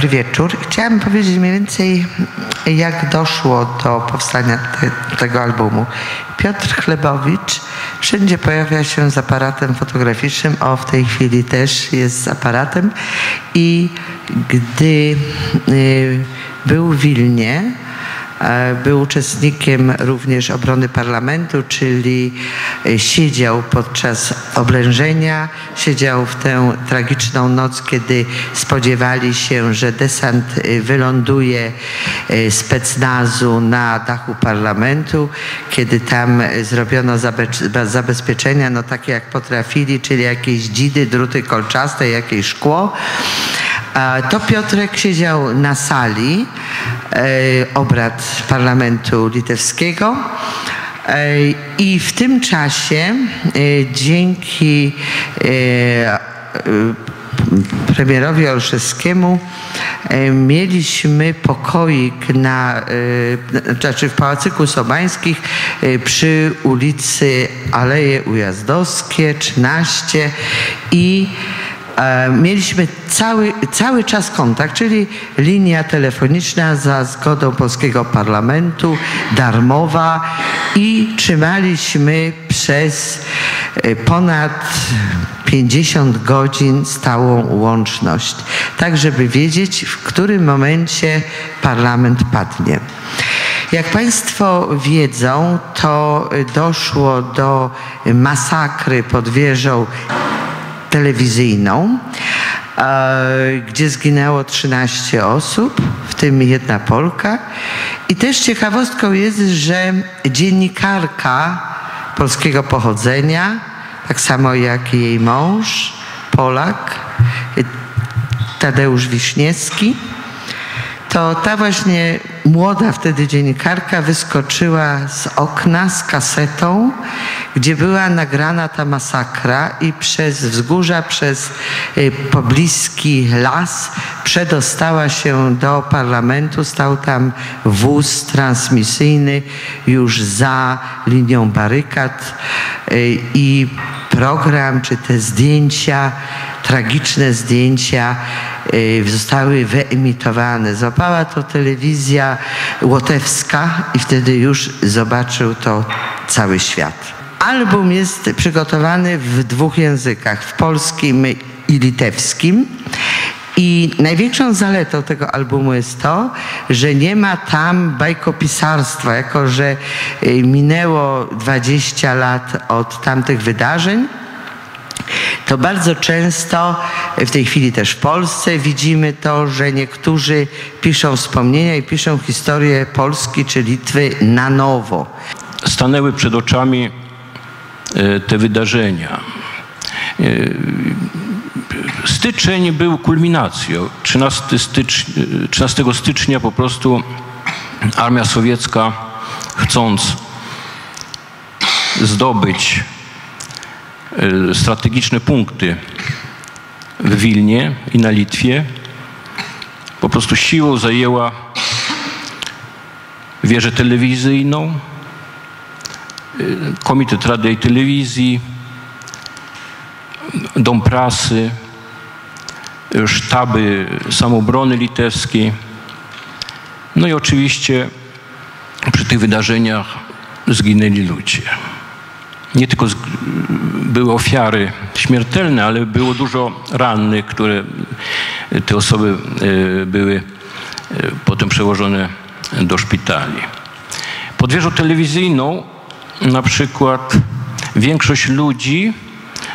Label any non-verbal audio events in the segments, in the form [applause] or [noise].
dobry wieczór. Chciałam powiedzieć mniej więcej, jak doszło do powstania te, tego albumu. Piotr Chlebowicz wszędzie pojawia się z aparatem fotograficznym, o w tej chwili też jest z aparatem i gdy y, był w Wilnie, był uczestnikiem również obrony parlamentu, czyli e, siedział podczas oblężenia, siedział w tę tragiczną noc, kiedy spodziewali się, że desant e, wyląduje specnazu na dachu parlamentu, kiedy tam zrobiono zabezpieczenia, no takie jak potrafili, czyli jakieś dzidy, druty kolczaste, jakieś szkło. To Piotrek siedział na sali e, obrad parlamentu litewskiego. E, I w tym czasie e, dzięki premierowi Olszewskiemu mieliśmy pokoik na, znaczy w Pałacyku Sobańskich przy ulicy Aleje Ujazdowskie 13 i mieliśmy cały, cały czas kontakt, czyli linia telefoniczna za zgodą polskiego parlamentu, darmowa i trzymaliśmy przez e, ponad 50 godzin stałą łączność, tak żeby wiedzieć, w którym momencie parlament padnie. Jak Państwo wiedzą, to doszło do masakry pod wieżą telewizyjną, gdzie zginęło 13 osób, w tym jedna Polka. I też ciekawostką jest, że dziennikarka polskiego pochodzenia, tak samo jak jej mąż, Polak, Tadeusz Wiśniewski, to ta właśnie młoda wtedy dziennikarka wyskoczyła z okna z kasetą, gdzie była nagrana ta masakra i przez wzgórza, przez y, pobliski las przedostała się do parlamentu. Stał tam wóz transmisyjny już za linią barykad y, i program, czy te zdjęcia, tragiczne zdjęcia y, zostały wyemitowane. Złapała to telewizja łotewska i wtedy już zobaczył to cały świat. Album jest przygotowany w dwóch językach, w polskim i litewskim. I największą zaletą tego albumu jest to, że nie ma tam bajkopisarstwa, jako że y, minęło 20 lat od tamtych wydarzeń. To bardzo często, w tej chwili też w Polsce, widzimy to, że niektórzy piszą wspomnienia i piszą historię Polski czy Litwy na nowo. Stanęły przed oczami e, te wydarzenia. Styczeń był kulminacją. 13, stycz, 13 stycznia po prostu armia sowiecka, chcąc zdobyć e, strategiczne punkty w Wilnie i na Litwie, po prostu siłą zajęła wieżę telewizyjną, e, Komitet Radia i Telewizji, Dom Prasy, sztaby samoobrony litewskiej. No i oczywiście przy tych wydarzeniach zginęli ludzie. Nie tylko były ofiary śmiertelne, ale było dużo rannych, które te osoby e, były e, potem przełożone do szpitali. Pod wieżą telewizyjną na przykład większość ludzi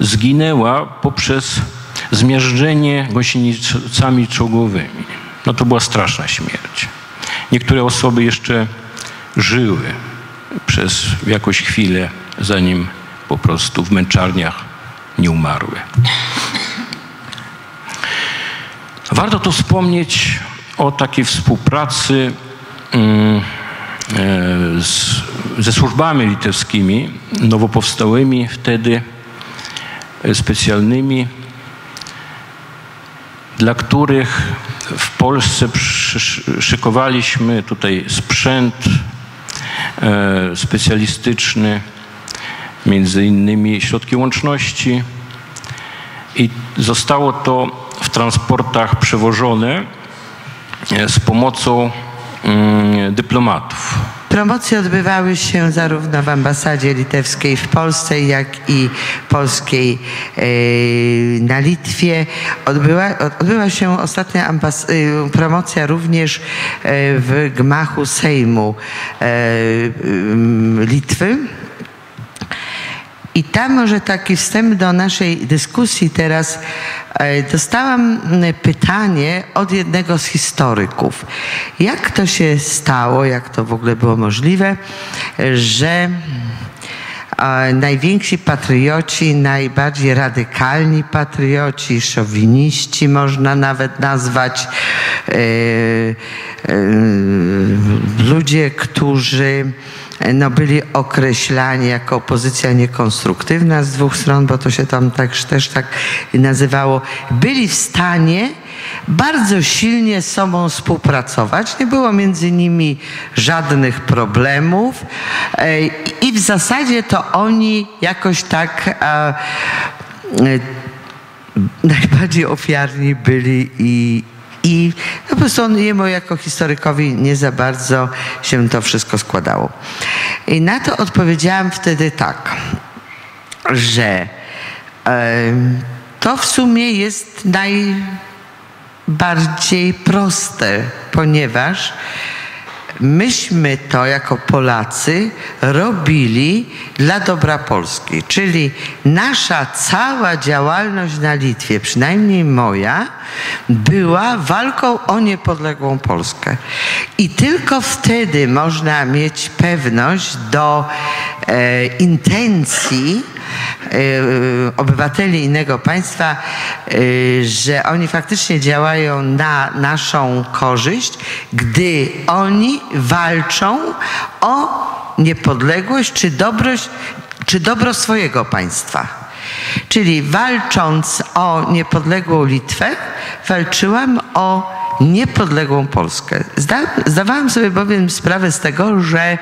zginęła poprzez zmiażdżenie gąsienicami czołgowymi. No to była straszna śmierć. Niektóre osoby jeszcze żyły przez jakąś chwilę, zanim po prostu w męczarniach nie umarły. Warto tu wspomnieć o takiej współpracy mm, e, z, ze służbami litewskimi, nowo powstałymi wtedy, e, specjalnymi, dla których w Polsce szykowaliśmy tutaj sprzęt e, specjalistyczny, między innymi środki łączności i zostało to w transportach przewożone z pomocą mm, dyplomatów. Promocje odbywały się zarówno w ambasadzie litewskiej w Polsce, jak i polskiej e, na Litwie. Odbyła, odbyła się ostatnia e, promocja również e, w gmachu Sejmu Litwy. I tam może taki wstęp do naszej dyskusji teraz. E, Dostałam pytanie od jednego z historyków. Jak to się stało, jak to w ogóle było możliwe, że najwięksi patrioci, najbardziej radykalni patrioci, szowiniści można nawet nazwać, e, e, ludzie, którzy no, byli określani jako opozycja niekonstruktywna z dwóch stron, bo to się tam tak, też tak nazywało, byli w stanie bardzo silnie z sobą współpracować. Nie było między nimi żadnych problemów i w zasadzie to oni jakoś tak e, e, najbardziej ofiarni byli i, i no po prostu jemu jako historykowi nie za bardzo się to wszystko składało. I na to odpowiedziałam wtedy tak, że to w sumie jest najbardziej proste, ponieważ myśmy to jako Polacy robili dla dobra Polski. Czyli nasza cała działalność na Litwie, przynajmniej moja, była walką o niepodległą Polskę. I tylko wtedy można mieć pewność do e, intencji obywateli innego państwa, e, że oni faktycznie działają na naszą korzyść, gdy oni walczą o niepodległość czy dobrość, czy dobro swojego państwa. Czyli walcząc o niepodległą Litwę, walczyłam o niepodległą Polskę. Zda, zdawałam sobie bowiem sprawę z tego, że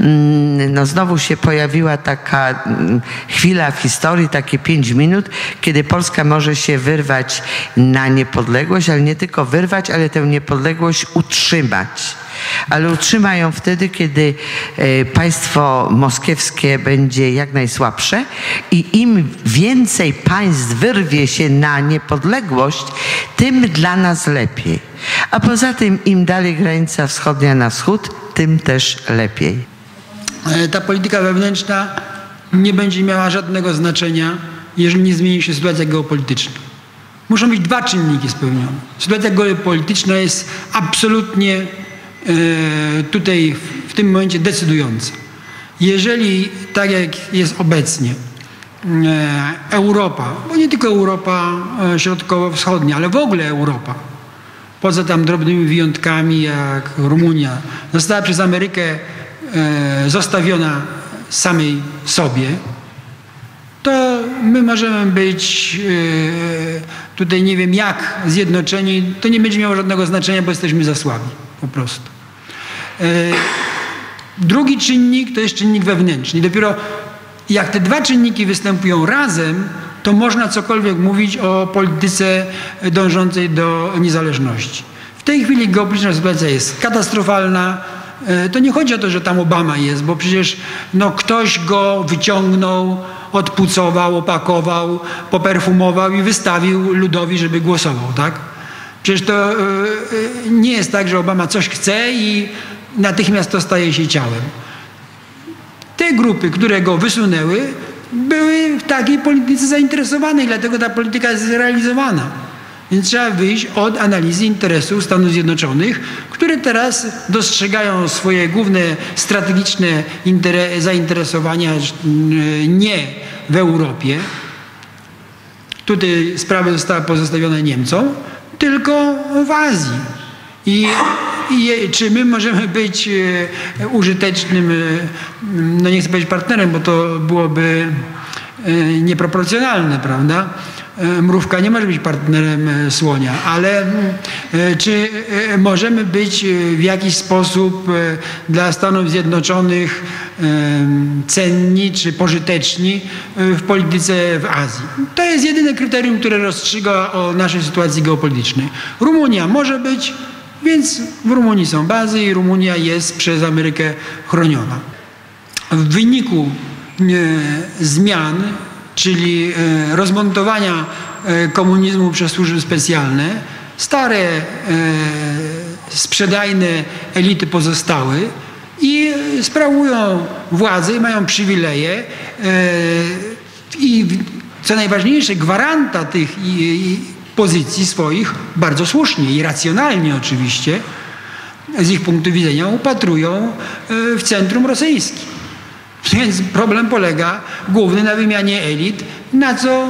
mm, no, znowu się pojawiła taka mm, chwila w historii, takie pięć minut, kiedy Polska może się wyrwać na niepodległość, ale nie tylko wyrwać, ale tę niepodległość utrzymać ale utrzyma ją wtedy, kiedy e, państwo moskiewskie będzie jak najsłabsze i im więcej państw wyrwie się na niepodległość, tym dla nas lepiej. A poza tym im dalej granica wschodnia na wschód, tym też lepiej. E, Ta polityka wewnętrzna nie będzie miała żadnego znaczenia, jeżeli nie zmieni się sytuacja geopolityczna. Muszą być dwa czynniki spełnione. Sytuacja geopolityczna jest absolutnie tutaj w- tym momencie decydująca. Jeżeli, tak jak jest obecnie, e, Europa, bo nie tylko Europa e, środkowo-wschodnia, ale w ogóle Europa, poza tam drobnymi wyjątkami jak Rumunia, została przez Amerykę e, zostawiona samej sobie, to my możemy być e, tutaj nie wiem jak zjednoczeni, to nie będzie miało żadnego znaczenia, bo jesteśmy za słabi po prostu. E, Drugi czynnik to jest czynnik wewnętrzny. Dopiero jak te dwa czynniki występują razem, to można cokolwiek mówić o polityce dążącej do niezależności. W tej chwili geopolityczna sytuacja jest katastrofalna. E, To nie chodzi o to, że tam Obama jest, bo przecież no, ktoś go wyciągnął, odpucował, opakował, poperfumował i wystawił ludowi, żeby głosował, tak? Przecież to e, nie jest tak, że Obama coś chce i natychmiast to staje się ciałem. Te grupy, które go wysunęły, były w takiej polityce zainteresowane i dlatego ta polityka jest zrealizowana. Więc trzeba wyjść od analizy interesów Stanów Zjednoczonych, które teraz dostrzegają swoje główne strategiczne intere- zainteresowania mm, nie w Europie. Tutaj sprawa została pozostawiona Niemcom, tylko w Azji. I, czy my możemy być e, użytecznym, e, no nie chcę powiedzieć partnerem, bo to byłoby e, nieproporcjonalne, prawda? Mrówka nie może być partnerem słonia, ale czy możemy być w jakiś sposób dla Stanów Zjednoczonych cenni czy pożyteczni w polityce w Azji? To jest jedyne kryterium, które rozstrzyga o naszej sytuacji geopolitycznej. Rumunia może być Więc w Rumunii są bazy i Rumunia jest przez Amerykę chroniona. W wyniku e, zmian, czyli e, rozmontowania e, komunizmu przez służby specjalne, stare sprzedajne elity pozostały i sprawują władzę, mają przywileje i co najważniejsze, gwaranta tych i, i pozycji swoich bardzo słusznie i racjonalnie oczywiście z ich punktu widzenia upatrują e, w centrum rosyjskim. [laughs] Więc problem polega główny na wymianie elit, na co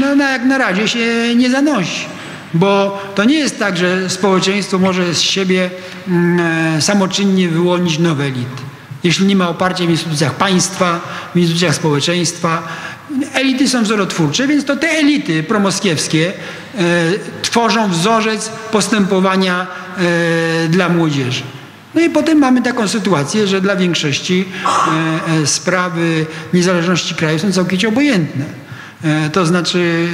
no, na, jak na razie się nie zanosi. Bo to nie jest tak, że społeczeństwo może z siebie mm, e, samoczynnie wyłonić nowe elity. Jeśli nie ma oparcia w instytucjach państwa, w instytucjach społeczeństwa, elity są wzorotwórcze, więc to te elity promoskiewskie e, tworzą wzorzec postępowania e, dla młodzieży. No i potem mamy taką sytuację, że dla większości e, e, sprawy niezależności kraju są całkowicie obojętne. E, to znaczy,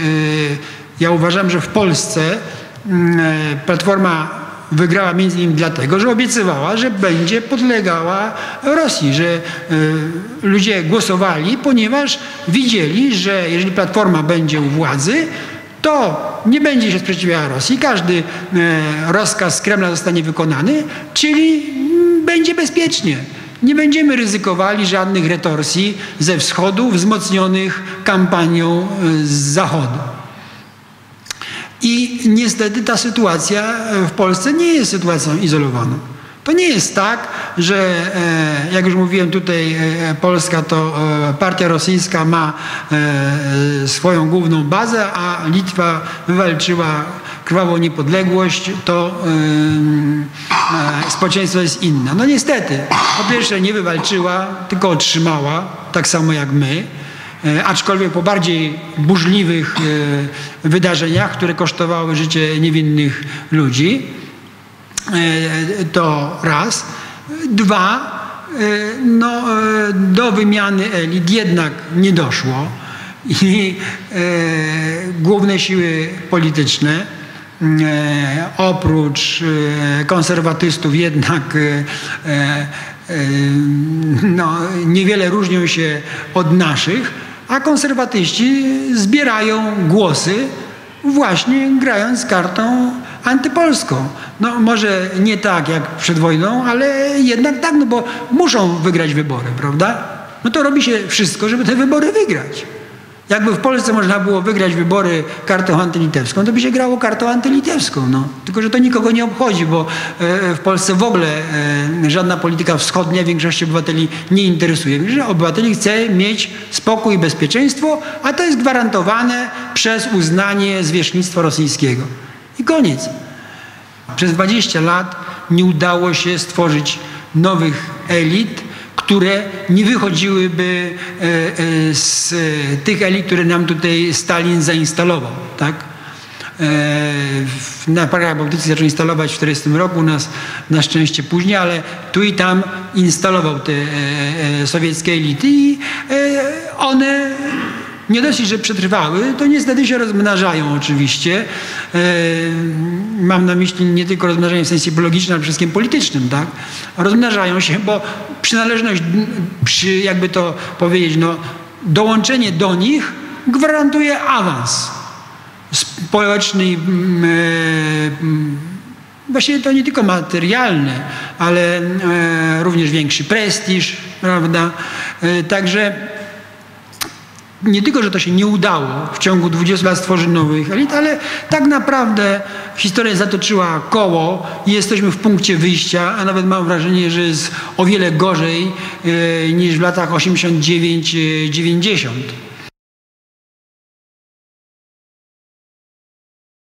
e, ja uważam, że w Polsce mm, Platforma wygrała między innymi dlatego, że obiecywała, że będzie podlegała Rosji, że e, ludzie głosowali, ponieważ widzieli, że jeżeli Platforma będzie u władzy, to nie będzie się sprzeciwiała Rosji, każdy e, rozkaz Kremla zostanie wykonany, czyli mm, będzie bezpiecznie. Nie będziemy ryzykowali żadnych retorsji ze wschodu wzmocnionych kampanią e, z zachodu. I niestety ta sytuacja e, w Polsce nie jest sytuacją izolowaną. To nie jest tak, że e, jak już mówiłem tutaj, e, Polska to partia rosyjska ma swoją główną bazę, a Litwa wywalczyła krwawą niepodległość, to społeczeństwo jest inne. No niestety, po pierwsze nie wywalczyła, tylko otrzymała, tak samo jak my. E, aczkolwiek po bardziej burzliwych e, wydarzeniach, które kosztowały życie niewinnych ludzi. E, to raz. Dwa, no, do wymiany elit jednak nie doszło i główne siły polityczne oprócz konserwatystów jednak no, niewiele różnią się od naszych, a konserwatyści zbierają głosy właśnie grając kartą antypolską. No może nie tak jak przed wojną, ale jednak tak, no bo muszą wygrać wybory, prawda? No to robi się wszystko, żeby te wybory wygrać. Jakby w Polsce można było wygrać wybory kartą antylitewską, to by się grało kartą antylitewską. No. Tylko, że to nikogo nie obchodzi, bo e, w Polsce w ogóle e, żadna polityka wschodnia większości obywateli nie interesuje. Obywateli chce mieć spokój i bezpieczeństwo, a to jest gwarantowane przez uznanie zwierzchnictwa rosyjskiego. I koniec. Przez 20 lat nie udało się stworzyć nowych elit, które nie wychodziłyby e, e, z tych elit, które nam tutaj Stalin zainstalował. Tak? E, na parach bałtyckich zaczął instalować w 1940 roku, nas na szczęście później, ale tu i tam instalował te sowieckie elity i one nie dość, że przetrwały, to niestety się rozmnażają oczywiście. E, mam na myśli nie tylko rozmnażanie w sensie biologicznym, ale przede wszystkim politycznym, tak? Rozmnażają się, bo przynależność, przy, jakby to powiedzieć, no, dołączenie do nich gwarantuje awans społeczny, mm, e, właściwie to nie tylko materialny, ale e, również większy prestiż, prawda? Także nie tylko, że to się nie udało w ciągu 20 lat stworzyć nowych elit, ale tak naprawdę historia zatoczyła koło i jesteśmy w punkcie wyjścia, a nawet mam wrażenie, że jest o wiele gorzej e, niż w latach 89-90.